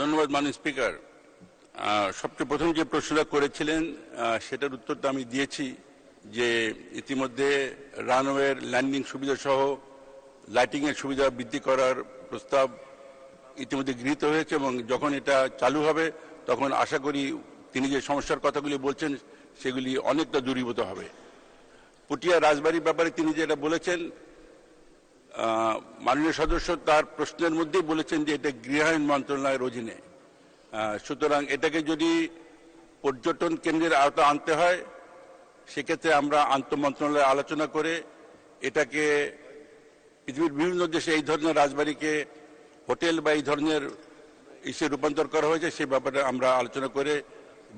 ধন্যবাদ মাননীয় স্পিকার। সবচেয়ে প্রথম যে প্রশ্নটা করেছিলেন সেটার উত্তরটা আমি দিয়েছি যে ইতিমধ্যে রানওয়ের ল্যান্ডিং সুবিধা সহ লাইটিং এর সুবিধা বৃদ্ধি করার প্রস্তাব ইতিমধ্যে গৃহীত হয়েছে এবং যখন এটা চালু হবে, তখন আশা করি তিনি যে সমস্যার কথাগুলি বলছেন, সেগুলি অনেকটা দূরীভূত হবে। পুটিয়া রাজবাড়ির ব্যাপারে তিনি যেটা বলেছেন মাননীয় সদস্য তার প্রশ্নের মধ্যেই বলেছেন যে এটা গৃহায়ণ মন্ত্রণালয়ের অধীনে। সুতরাং এটাকে যদি পর্যটন কেন্দ্রের আওতা আনতে হয়, সেক্ষেত্রে আমরা আন্তঃ মন্ত্রণালয়ে আলোচনা করে এটাকে পৃথিবীর বিভিন্ন দেশে এই ধরনের রাজবাড়িকে হোটেল বা এই ধরনের ইসে রূপান্তর করা হয়েছে সেই ব্যাপারে আমরা আলোচনা করে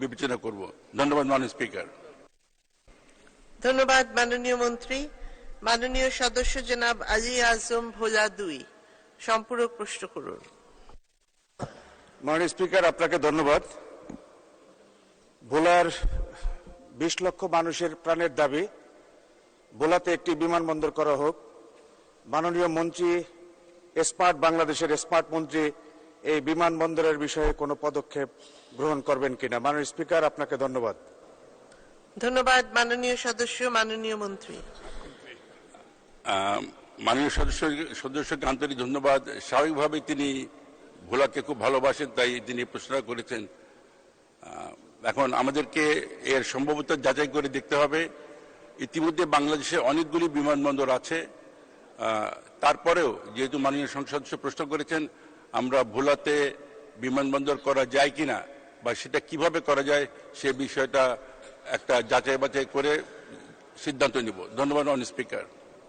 বিবেচনা করব। ধন্যবাদ, মাননীয় স্পিকার। ধন্যবাদ, মাননীয় মন্ত্রী। মাননীয় সদস্য জনাব আলী আজম ভোলা দুই সম্পূরক প্রশ্ন করুন। মাননীয় স্পিকার আপনাকে ধন্যবাদ। ভোলার বিশ লক্ষ মানুষের প্রাণের দাবি ভোলাতে একটি বিমানবন্দর করা হোক। মাননীয় মন্ত্রী স্মার্ট বাংলাদেশের স্মার্ট মন্ত্রী এই বিমানবন্দরের বিষয়ে কোনো পদক্ষেপ গ্রহণ করবেন কিনা? মাননীয় স্পিকার আপনাকে ধন্যবাদ। ধন্যবাদ মাননীয় সদস্য মাননীয় মন্ত্রী। মাননীয় সদস্য, সদস্যকে আন্তরিক ধন্যবাদ। স্বাভাবিকভাবেই তিনি ভোলাকে খুব ভালোবাসেন, তাই তিনি প্রশ্নটা করেছেন। এখন আমাদেরকে এর সম্ভবত যাচাই করে দেখতে হবে। ইতিমধ্যে বাংলাদেশে অনেকগুলি বিমানবন্দর আছে। তারপরেও যেহেতু মাননীয় সংসদ প্রশ্ন করেছেন, আমরা ভোলাতে বিমানবন্দর করা যায় কিনা বা সেটা কীভাবে করা যায়, সে বিষয়টা একটা যাচাই বাছাই করে সিদ্ধান্ত নিব। ধন্যবাদ, অন স্পিকার।